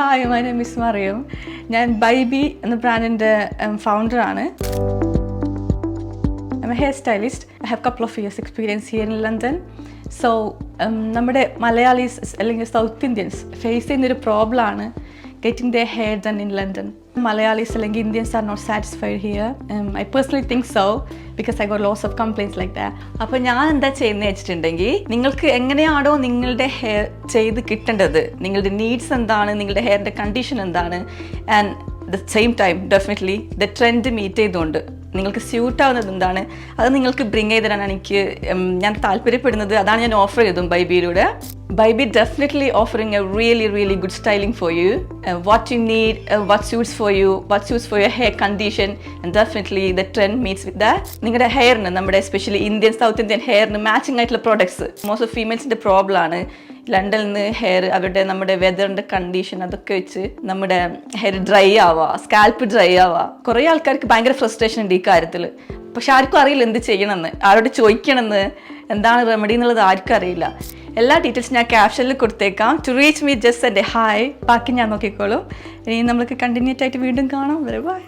Hi my name miss Mariyam ഞാൻ ബൈബി എന്ന ബ്രാൻഡിന്റെ ഫൗണ്ടറാണ് hairstylist. I have a couple of years experience here in London. So നമ്മുടെ മലയാളീസ് അല്ലെങ്കിൽ സൗത്ത് ഇന്ത്യൻസ് ഫേസ് ചെയ്യുന്നൊരു പ്രോബ്ലമാണ് getting the hair in in London Malayalees അല്ലെങ്കിൽ Indians are not satisfied here I personally think so because I got lots of complaints like that. അപ്പോൾ ഞാൻ എന്താ ചെയ്യുന്നത് വെച്ചിട്ടുണ്ടെങ്കിൽ നിങ്ങൾക്ക് എങ്ങനെയാണോ നിങ്ങളുടെ ഹെയർ ചെയ്ത് കിട്ടേണ്ടത് നിങ്ങളുടെ നീഡ്സ് എന്താണ് നിങ്ങളുടെ ഹെയറിന്റെ കണ്ടീഷൻ എന്താണ് and the same time definitely the trend meet ചെയ്തുകൊണ്ട് നിങ്ങൾക്ക് സ്യൂട്ട് ആവുന്നത് എന്താണ് അത് നിങ്ങൾക്ക് ബ്രിങ് ചെയ്ത് തരാനാണ് എനിക്ക് ഞാൻ താല്പര്യപ്പെടുന്നത്. അതാണ് ഞാൻ ഓഫർ ചെയ്തതും ബൈബിയിലൂടെ. Baibi a offering a really really good you. For you what you uh, what suits for you what suits for your hair condition and definitely the trend meets with that. നിങ്ങളുടെ ഹെയറിന് നമ്മുടെ എസ്പെഷ്യലി ഇന്ത്യൻ സൗത്ത് ഇന്ത്യൻ ഹെയറിന് matching ആയിട്ടുള്ള products most of ഫീമെയിൽസിന്റെ problem ആണ് ലണ്ടനിൽ നിന്ന് hair അവരുടെ നമ്മുടെ വെതറിന്റെ കണ്ടീഷൻ അതൊക്കെ വെച്ച് നമ്മുടെ ഹെയർ ഡ്രൈ ആവുക സ്കാൽപ്പ് ഡ്രൈ ആവുക കുറേ ആൾക്കാർക്ക് ഭയങ്കര ഫ്രസ്ട്രേഷൻ ഉണ്ട് ഈ കാര്യത്തിൽ പക്ഷെ ആർക്കും അറിയില്ല എന്ത് ചെയ്യണമെന്ന്. ആരോട് ചോദിക്കണമെന്ന്. എന്താണ് റെമഡി എന്നുള്ളത് ആർക്കും അറിയില്ല. എല്ലാ ഡീറ്റെയിൽസ് ഞാൻ ക്യാപ്ഷനിൽ കൊടുത്തേക്കാം. ടു റീച്ച് മീ ജസ്റ്റ് എന്റെ ഹായ് ബാക്കി ഞാൻ നോക്കിക്കോളും. ഇനി നമുക്ക് കണ്ടിന്യൂറ്റ് ആയിട്ട് വീണ്ടും കാണാം. ബൈ